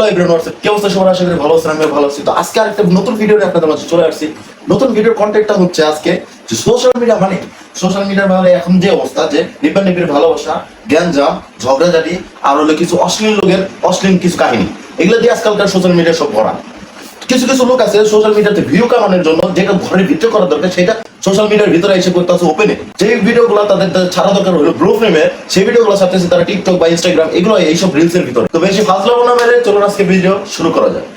Hello everyone WhatsApp আশা করি ভালো আছেন আমি ভালো আছি। তো আজকে আরেকটা নতুন ভিডিও নিয়ে আপনাদের চলে আসছি। নতুন ভিডিওর কন্টেন্টটা হচ্ছে আজকে যে সোশ্যাল মিডিয়া মানে সোশ্যাল মিডিয়ার মানে এখন যে অবস্থা যে ভালোবাসা ঝগড়াঝাটি, আর হলো কিছু অশ্লীল লোকের অশ্লীল কিছু কাহিনী। এগুলো দিয়ে আজকালকার সোশ্যাল মিডিয়া সব ভরা। কিছু কিছু লোক আছে সোশ্যাল মিডিয়াতে ভিউ কামানোর জন্য যেটা ঘরের ভিতরে করা দরকার, সেটা সোশ্যাল মিডিয়ার ভিতরে এসে করতে আছে ওপেনে যে ভিডিওগুলো তাদের তাদের ছাড়া দরকার হলো ব্লু ফ্রেমে সেই ভিডিওগুলো ছাড়তেছে তারা টিকটক বা ইনস্টাগ্রাম এগুলো এইসব রিলস এর ভিতরে তো বেশি ফাজলামো না মেরে চলুন আজকে ভিডিও শুরু করা যায়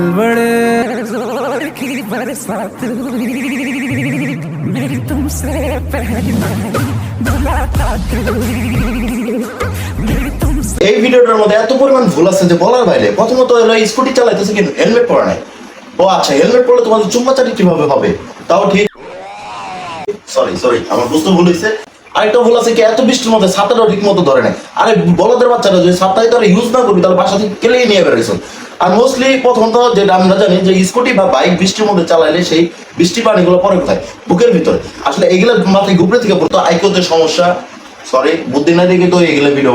बड़े जोर की बरसात हुई मेरी तुमसे पहली मुलाकात हुई मेरी तुमसे এই ভিডিওটার মধ্যে এত পরিমাণ ভুল আছে যে বলার বাইরে। প্রথমত হলো স্কুটি চালাইতেছে কিন্তু হেলমেট পরা নাই। ও আচ্ছা হেলমেট পরলে তোমাদের চুম্মাচাটি কীভাবে হবে? তাও ঠিক সরি সরি আমার বুঝতে ভুল হয়েছে আরেকটা ভুল আছে কি, এত বৃষ্টির মধ্যে ঠিক মতো ধরে আরে বাচ্চারা যদি তারা ইউজ না করবি, তাহলে বাসা থেকে কেলেই নিয়ে বেরোইছ। আর মোস্টলি প্রথমত যেটা আমরা জানি যে স্কুটি বা বাইক বৃষ্টির মধ্যে চালাইলে সেই বৃষ্টি পানিগুলো পরে কোথায়? বুকের ভিতরে। আসলে এগুলো মাথায় গুপড়ে থেকে পড়তো আইকোতে সমস্যা। সরি বুদ্ধি না দেখে তো এগুলো ভিডিও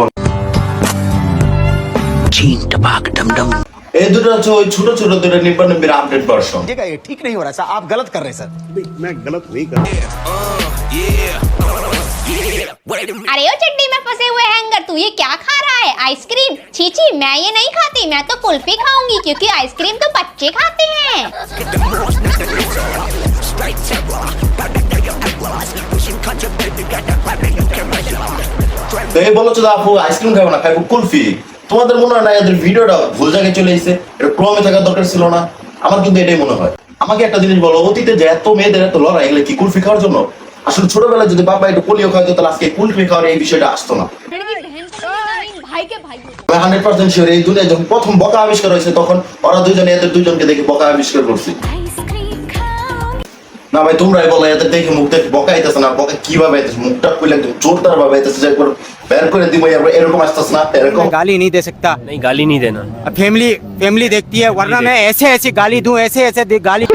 चीन टपाक डम डम এই দুটো হচ্ছে ওই ছোট ছোট দুটো নিব্বানব্বির আপডেট ভার্সন देखिएगा ये ठीक नहीं हो रहा है सर आप गलत कर रहे हैं सर मैं गलत नहीं कर अरे ओ चड्डी में फंसे हुए हैंगर तू ये क्या खा रहा है आइसक्रीम छी छी मैं ये नहीं खाती मैं तो कुल्फी खाऊंगी क्योंकि आइसक्रीम तो बच्चे खाते हैं তো এই বলো তো আপু আইসক্রিম খাবো না খাইবো কুলফি তোমাদের মনে হয় না এদের ভিডিওটা ভুল জায়গায় চলে এসেছে? এটা ক্রমে থাকার দরকার ছিল না। আমার কিন্তু এটাই মনে হয়। আমাকে একটা জিনিস বলো, অতীতে যে এত মেয়েদের এত লড়াই, এগুলো কি কুলফি খাওয়ার জন্য? আসলে ছোটবেলায় যদি বাবা একটু পোলিও খাওয়াতো তাহলে আজকে কুলফি খাওয়ার এই বিষয়টা আসতো না। হান্ড্রেড পার্সেন্ট শিওর এই দুনিয়া যখন প্রথম বকা আবিষ্কার হয়েছে, তখন ওরা দুজনে এদের দুজনকে দেখে বকা আবিষ্কার করছি। না ভাই তোমরাই বলো এদের দেখে মুখ দেখে বকা আইতেছে না বকা কিভাবে আইতেছে মুখটা খুলে একদম জোরদার ভাবে আইতেছে যে একবার বের করে দিব এরকম এরকম আসতেছে না এরকম गाली नहीं दे सकता नहीं गाली नहीं देना अब फैमिली फैमिली देखती है वरना मैं ऐसे ऐसे गाली दूं ऐसे ऐसे दे- गाली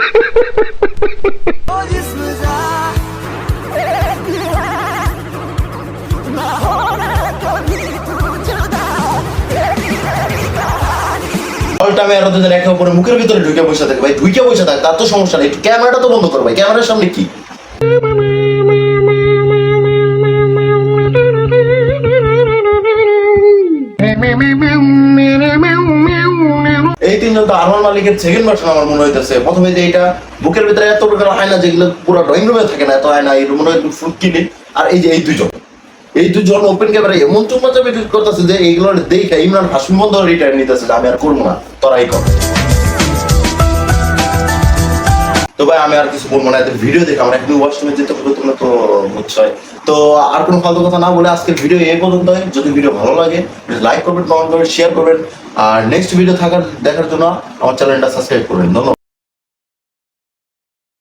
অলটা আমি আরও দুজন একে অপরের মুখের ভিতরে ঢুকে বসে থাকে ভাই, ঢুকে বসে থাকে, তার তো সমস্যা নেই ক্যামেরাটা তো বন্ধ কর ভাই, ক্যামেরার সামনে কি? এই তিনজন তো আরমান মালিকের সেকেন্ড ভার্সন আমার মনে হইতেছে। প্রথমে যে এটা বুকের ভিতরে এত প্রকার আয়না যেগুলো পুরো ড্রয়িং রুমে থাকে না, এত আয়না এই মনে হয় কিনে আর এই যে এই দুজন এই দুজন ওপেন ক্যামেরা এমন চুম্মা চাপে করতেছে যে এইগুলো দেখে ইমরান হাসমি বন্ধ রিটায়ার নিতেছে আমি আর করব না, তোরাই কর। তো ভাই, আমি আর কিছু বলব না, এদের ভিডিও দেখে আমরা এখন ওয়াশরুমে যেতে হবে, তোমরা তো বুঝছই। তো আর কোনো ফালতু কথা না বলে আজকের ভিডিও এই পর্যন্ত যদি ভিডিও ভালো লাগে লাইক করবেন কমেন্ট করবেন শেয়ার করবেন। আর নেক্সট ভিডিও থাকার, দেখার জন্য আমার চ্যানেলটা সাবস্ক্রাইব করবেন। ধন্যবাদ।